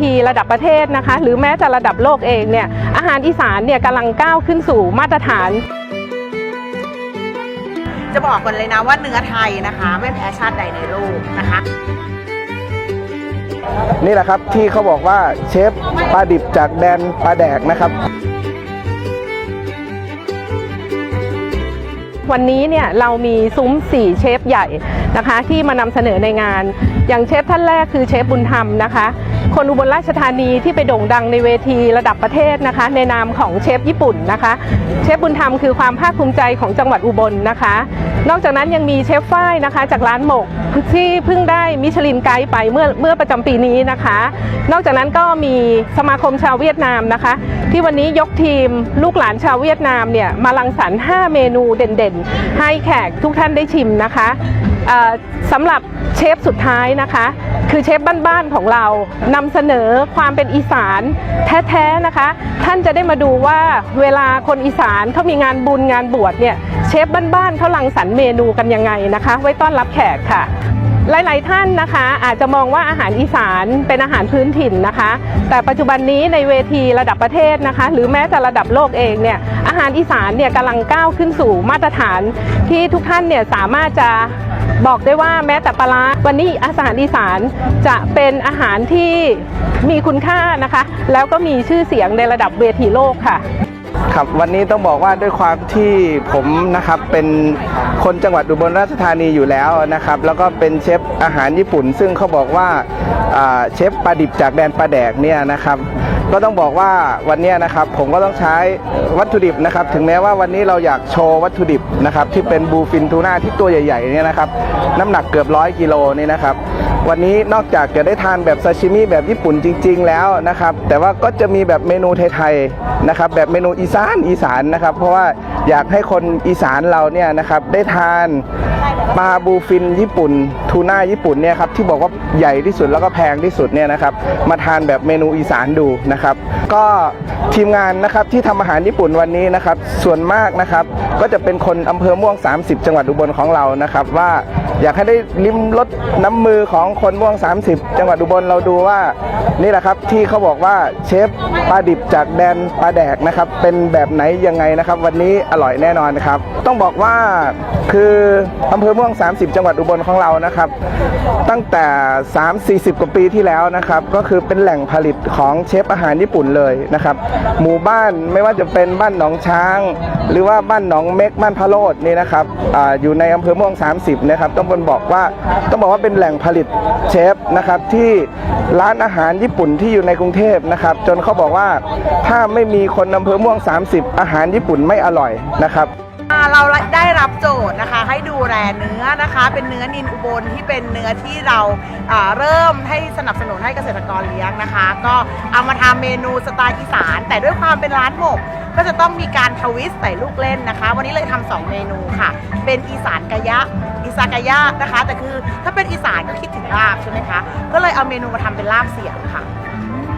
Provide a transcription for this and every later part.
ทีระดับประเทศนะคะ หรือแม้แต่ระดับโลกเองเนี่ยอาหารอีสานเนี่ยกำลังก้าวขึ้นสู่มาตรฐานจะบอกก่อนเลยนะว่าเนื้อไทยนะคะ ไม่แพ้ชาติใดในโลกนะคะ นี่แหละครับที่เขาบอกว่าเชฟปลาดิบจากแดนปลาแดกนะครับ วันนี้เนี่ยเรามีซุ้ม 4 เชฟใหญ่นะคะ ที่มานำเสนอในงาน อย่างเชฟท่านแรกคือเชฟบุญธรรมนะคะ คนอุบลราชธานีที่ไปโด่งดังในเวทีระดับประเทศนะคะ ในนามของเชฟญี่ปุ่นนะคะ เชฟบุญธรรมคือความภาคภูมิใจของจังหวัดอุบลนะคะ นอกจากนั้นยังมีเชฟฝ้ายนะคะ จากร้านหมกที่เพิ่งได้มิชลินไกด์ไปเมื่อเมื่อประจำปีนี้นะคะ นอกจากนั้นก็มีสมาคมชาวเวียดนามนะคะ ที่วันนี้ยกทีมลูกหลานชาวเวียดนามเนี่ยมารังสรรค์5เมนูเด่นๆ ให้แขกทุกท่านได้ชิมนะคะ สำหรับเชฟสุดท้ายนะคะ คือเชฟบ้านๆของเรานำเสนอความเป็นอีสานแท้ๆนะคะ ท่านจะได้มาดูว่าเวลาคนอีสานเขามีงานบุญงานบวชเนี่ยเชฟบ้านๆเขารังสรรเมนูกันยังไงนะคะ ไว้ต้อนรับแขกค่ะหลาย ๆ ท่านนะคะอาจจะมองว่าอาหารอีสานเป็นอาหารพื้นถิ่นนะคะ แต่ปัจจุบันนี้ในเวทีระดับประเทศนะคะ หรือแม้แต่ระดับโลกเองเนี่ยอาหารอีสานเนี่ยกำลังก้าวขึ้นสู่มาตรฐานที่ทุกท่านเนี่ยสามารถจะ บอกได้ว่าแม้แต่ปลาวันนี้อาหารอีสานจะเป็นอาหารที่มีคุณค่านะคะ แล้วก็มีชื่อเสียงในระดับเวทีโลกค่ะครับวันนี้ต้องบอกว่าด้วยความที่ผมนะครับเป็นคนจังหวัดอุบลราชธานีอยู่แล้วนะครับ แล้วก็เป็นเชฟอาหารญี่ปุ่น ซึ่งเขาบอกว่าเชฟปลาดิบจากแดนปลาแดกเนี่ยนะครับ ก็ต้องบอกว่าวันนี้นะครับผมก็ต้องใช้วัตถุดิบนะครับ ถึงแม้ว่าวันนี้เราอยากโชว์วัตถุดิบนะครับที่เป็นบูฟินทูน่าที่ตัวใหญ่ๆเนี่ยนะครับน้ำหนักเกือบร้อยกิโลนี่นะครับวันนี้นอกจากจะได้ทานแบบซาชิมิแบบญี่ปุ่นจริง ๆ แล้วนะครับแต่ว่าก็จะมีแบบเมนูไทยๆนะครับแบบเมนูอีสานอีสานนะครับ เพราะว่า อยากให้คนอีสานเราเนี่ยนะครับได้ทานปลาบูฟินญี่ปุ่น ทูน่าญี่ปุ่นเนี่ยครับที่บอกว่าใหญ่ที่สุดแล้วก็แพงที่สุดเนี่ยนะครับมาทานแบบเมนูอีสานดูนะครับ ก็ทีมงานนะครับที่ทำอาหารญี่ปุ่นวันนี้นะครับ ส่วนมากนะครับก็จะเป็นคนอำเภอม่วง 30 จังหวัดอุบลของเรานะครับ ว่าอยากให้ได้ลิ้มรสน้ำมือของคนม่วง 30 จังหวัดอุบลเราดูว่านี่แหละครับที่เขาบอกว่าเชฟปลาดิบจากแดนปลาแดกนะครับเป็นแบบไหนยังไงนะครับ วันนี้อร่อยแน่นอนนะครับ ต้องบอกว่าคืออำเภอม่วง 30 จังหวัดอุบลของเรานะครับ ตั้งแต่ 3-40 กว่าปีที่แล้วนะครับ ก็คือเป็นแหล่งผลิตของเชฟอาหารญี่ปุ่นเลยนะครับ หมู่บ้านไม่ว่าจะเป็นบ้านหนองช้าง หรือว่าบ้านหนองเม็กบ้านพะโรดนี่นะครับออยู่ในอำเภอม่วง 30 นะครับ ต้องบอกว่าต้องบอกว่าเป็นแหล่งผลิตเชฟนะครับที่ร้านอาหารญี่ปุ่นที่อยู่ในกรุงเทพนะครับ จนเขาบอกว่าถ้าไม่มีคนอำเภอม่วง 30 อาหารญี่ปุ่นไม่อร่อยนะครับอ่าเราได้รับโจทย์นะคะให้ดูแลเนื้อนะคะ เป็นเนื้อนินอุบลที่เป็นเนื้อที่เราอ่าเริ่มให้สนับสนุนให้เกษตรกรเลี้ยงนะคะ ก็เอามาทำเมนูสไตล์อีสาน แต่ด้วยความเป็นร้านหมกก็จะต้องมีการทวิสต์ใส่ลูกเล่นนะคะ วันนี้เลยทำสองเมนูค่ะ เป็นอีสานกะยะอีสานกะยะนะคะ แต่คือถ้าเป็นอีสานก็คิดถึงลาบใช่ไหมคะก็เลยเอาเมนูมาทำเป็นลาบเสียงค่ะ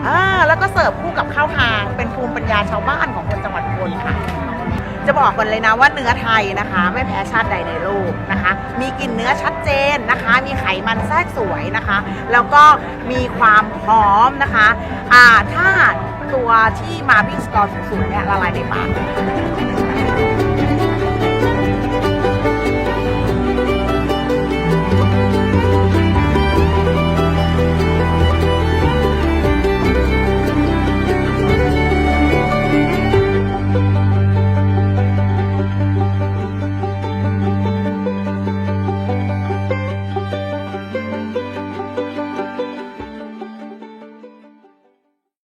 อ่าแล้วก็เสิร์ฟคู่กับข้าวหางเป็นภูมิปัญญาชาวบ้านของคนจังหวัดอุบลค่ะ จะบอกก่อนเลยนะว่าเนื้อไทยนะคะ ไม่แพ้ชาติใดในโลกนะคะ มีกลิ่นเนื้อชัดเจนนะคะ มีไขมันแทรกสวยนะคะ แล้วก็มีความหอมนะคะอ่าถ้าตัวที่มาพิสกอร์สูงๆเนี่ยละลายในปาก